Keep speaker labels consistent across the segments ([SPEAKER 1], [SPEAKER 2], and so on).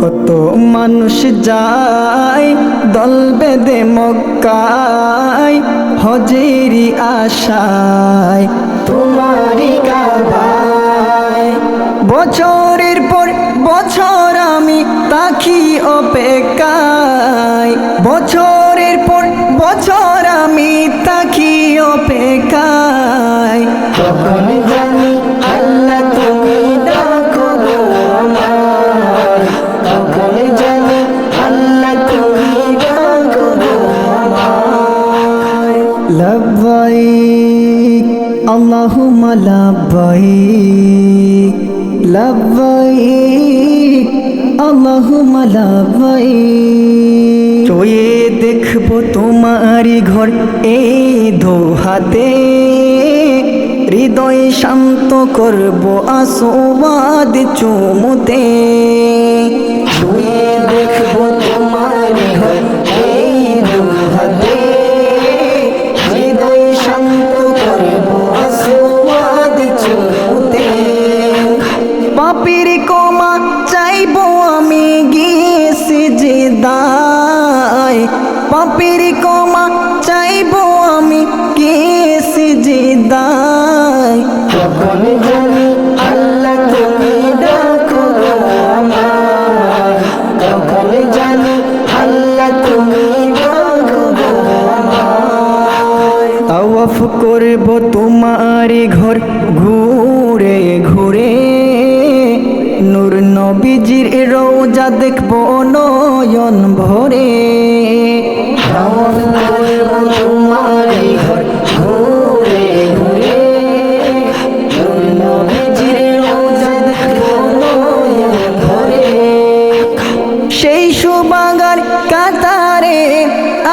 [SPEAKER 1] কত মানুষ যায়, দল বেদে মক্কায় হজেরি আশায়। তোমারি বছরের পর বছর আমি তাকি অপেক্ষায়। বছরের পর বছর আমি তাকি অপেক্ষায়। লব্বাইক আল্লাহুম্মা লব্বাইক লব্বাইক আল্লাহুম্মা লব্বাইক চয়ে দেখব তোমারি ঘর এই দোহাতে, হৃদয় শান্ত করব আসোবাদ চুমুতে। চয়ে পাপির কমা চাইব আমি গিয়েছি যে দায়। তখন জানি আল্লাহ তুমি ডাকো গো তখন জানি আল্লাহ তুমি ডাকো গো তাওয়াফ করব তোমার ঘর ঘুরে ঘুরে নূর নবীজির রোজা দেখব নয়ন ভরে।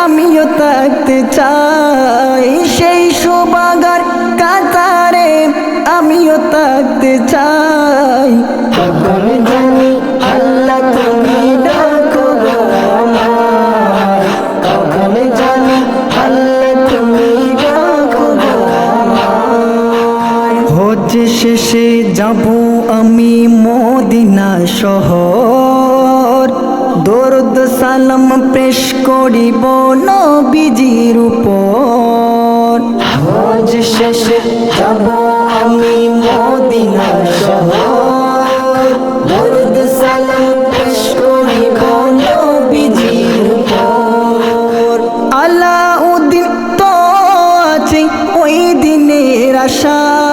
[SPEAKER 1] আমিও থাকতে চাই। সেই সুবাগার কাতারে আমিও থাকতে চাই। জানি আল্লাহ হজ শেষে যাব আমি মদিনা শহর। দরদ সালাম পেশ করিব নবীজির উপর। হজ শেষে যাব আমি মদিনা শহর। দরদ সালাম পেশ করিব নবীজির উপর। আলাউদ্দিন তো আছে ওই দিনের আশায়।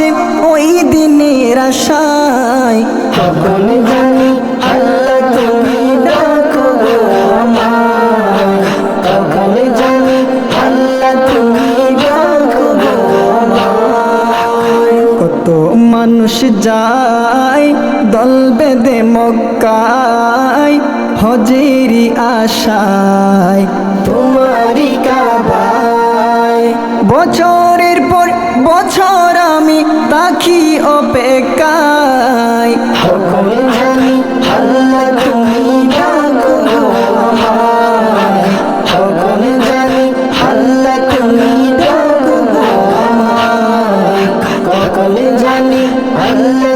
[SPEAKER 1] আছে ওই দিনের আশায়। তখন জানি আল্লাহ তুমি ডাকো তখন জানি আল্লাহ তুমি ডাকো কত মানুষ যায় দল বেদে মক্কায় হজেরি আশায়। তোমারি কাবায়। বছরের পর বছর তাকি অপেকায় জানি আল্লাহ তুমি ডাকো জানি আল্লাহ তুমি ডাকো জানি আল্লাহ